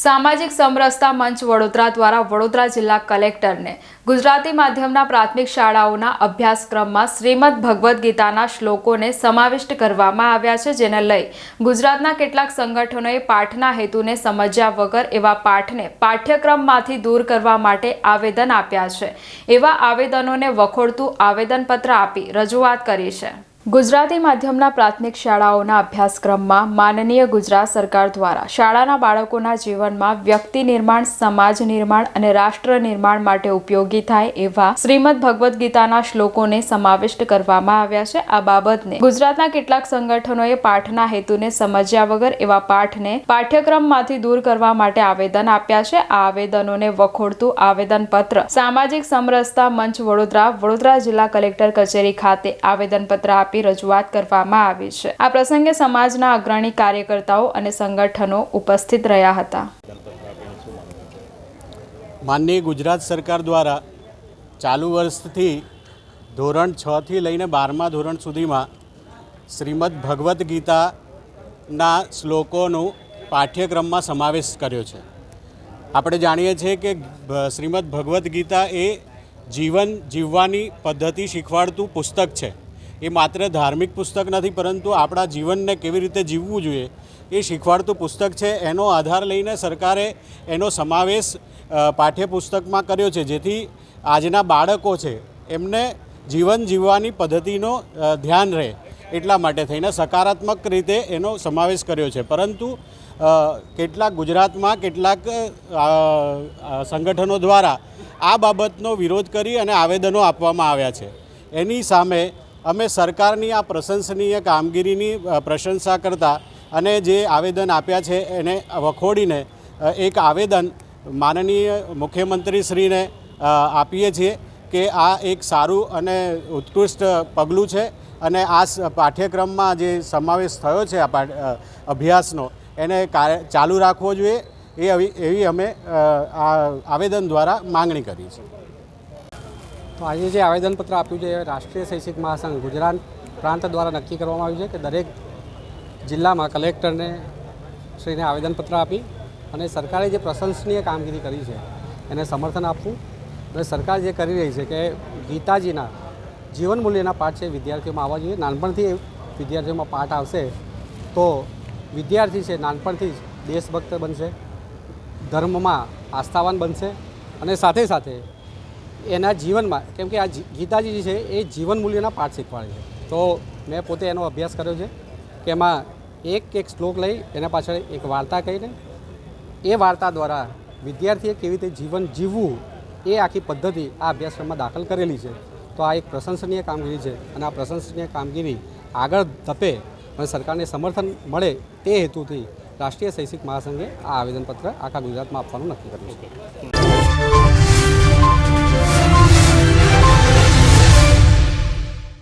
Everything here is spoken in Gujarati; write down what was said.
સામાજિક સમરસતા મંચ વડોદરા દ્વારા વડોદરા જિલ્લા કલેક્ટરને ગુજરાતી માધ્યમના પ્રાથમિક શાળાઓના અભ્યાસક્રમમાં શ્રીમદ ભગવદ્ ગીતાના શ્લોકોને સમાવિષ્ટ કરવામાં આવ્યા છે, જેને લઈ ગુજરાતના કેટલાક સંગઠનોએ પાઠના હેતુને સમજ્યા વગર એવા પાઠને પાઠ્યક્રમમાંથી દૂર કરવા માટે આવેદન આપ્યા છે. એવા આવેદનોને વખોડતું આવેદનપત્ર આપી રજૂઆત કરી છે. ગુજરાતી માધ્યમના પ્રાથમિક શાળાઓના અભ્યાસક્રમમાં માનનીય ગુજરાત સરકાર દ્વારા શાળાના બાળકોના જીવનમાં વ્યક્તિ નિર્માણ, સમાજ નિર્માણ અને રાષ્ટ્ર નિર્માણ માટે ઉપયોગી થાય એવા શ્રીમદ ભગવદ્ ગીતાના શ્લોકોને સમાવિષ્ટ કરવામાં આવ્યા છે. આ બાબતને ગુજરાતના કેટલાક સંગઠનોએ પાઠના હેતુને સમજ્યા વગર એવા પાઠને પાઠ્યક્રમમાંથી દૂર કરવા માટે આવેદન આપ્યા છે. આ આવેદનોને વખોડતું આવેદનપત્ર સામાજિક સમરસતા મંચ વડોદરા વડોદરા જિલ્લા કલેક્ટર કચેરી ખાતે આવેદનપત્ર આપી રજૂઆત કરવામાં આવી છે. આ પ્રસંગે સમાજના અગ્રણી કાર્યકર્તાઓ અને સંગઠનો ઉપસ્થિત રહ્યા હતા. માનનીય ગુજરાત સરકાર દ્વારા ચાલુ વર્ષથી ધોરણ છથી લઈને બારમા ધોરણ સુધીમાં શ્રીમદ ભગવદ્ ગીતાના શ્લોકોનું પાઠ્યક્રમમાં સમાવેશ કર્યો છે. આપણે જાણીએ છીએ કે શ્રીમદ ભગવદ્ ગીતા એ જીવન જીવવાની પદ્ધતિ શીખવાડતું પુસ્તક છે. એ માત્ર ધાર્મિક પુસ્તક નથી, પરંતુ આપણા જીવનને કેવી રીતે જીવવું જોઈએ, એ શીખવાડતું પુસ્તક છે. એનો આધાર લઈને સરકારે એનો સમાવેશ પાઠ્યપુસ્તકમાં કર્યો છે. જેથી આજના બાળકો છે, એમને જીવન જીવવાની પદ્ધતિનો ધ્યાન રહે, એટલા માટે થઈને સકારાત્મક રીતે એનો સમાવેશ કર્યો છે. પરંતુ કેટલાક ગુજરાતમાં કેટલાક સંગઠનો દ્વારા આ બાબતનો વિરોધ કરી અને આવેદનો આપવામાં આવ્યા છે. એની સામે અમે સરકારની આ પ્રશંસનીય કામગીરીની પ્રશંસા કરતા અને જે આવેદન આપ્યા છે એને વખોડીને એક આવેદન માનનીય મુખ્યમંત્રીશ્રીને આપીએ છીએ કે આ એક સારું અને ઉત્કૃષ્ટ પગલું છે અને આ પાઠ્યક્રમમાં જે સમાવેશ થયો છે આ અભ્યાસનો એને ચાલુ રાખવો જોઈએ. એ એવી અમે આવેદન દ્વારા માંગણી કરી છે. તો આજે જે આવેદનપત્ર આપ્યું છે રાષ્ટ્રીય શૈક્ષિક મહાસંઘ ગુજરાત પ્રાંત દ્વારા નક્કી કરવામાં આવ્યું છે કે દરેક જિલ્લામાં કલેક્ટરને શ્રીને આવેદનપત્ર આપી અને સરકારે જે પ્રશંસનીય કામગીરી કરી છે એને સમર્થન આપવું. અને સરકાર જે કરી રહી છે કે ગીતાજીના જીવન મૂલ્યના પાઠ છે વિદ્યાર્થીઓમાં આવવા જોઈએ. નાનપણથી વિદ્યાર્થીઓમાં પાઠ આવશે તો વિદ્યાર્થી છે નાનપણથી જ દેશભક્ત બનશે, ધર્મમાં આસ્થાવાન બનશે અને સાથે સાથે એના જીવનમાં, કેમ કે આ ગીતાજી જે છે, એ જીવન મૂલ્યના પાઠ શીખવાડે છે. તો મેં પોતે એનો અભ્યાસ કર્યો છે કે એમાં એક એક શ્લોક લઈ, એના પાછળ એક વાર્તા કહીને, એ વાર્તા દ્વારા વિદ્યાર્થીએ કેવી રીતે જીવન જીવવું, એ આખી પદ્ધતિ આ અભ્યાસક્રમમાં દાખલ કરેલી છે. તો આ એક પ્રશંસનીય કામગીરી છે અને આ પ્રશંસનીય કામગીરી આગળ ધપે અને સરકારને સમર્થન મળે તે હેતુથી રાષ્ટ્રીય શૈક્ષિક મહાસંઘે આ આવેદનપત્ર આખા ગુજરાતમાં આપવાનું નક્કી કર્યું છે.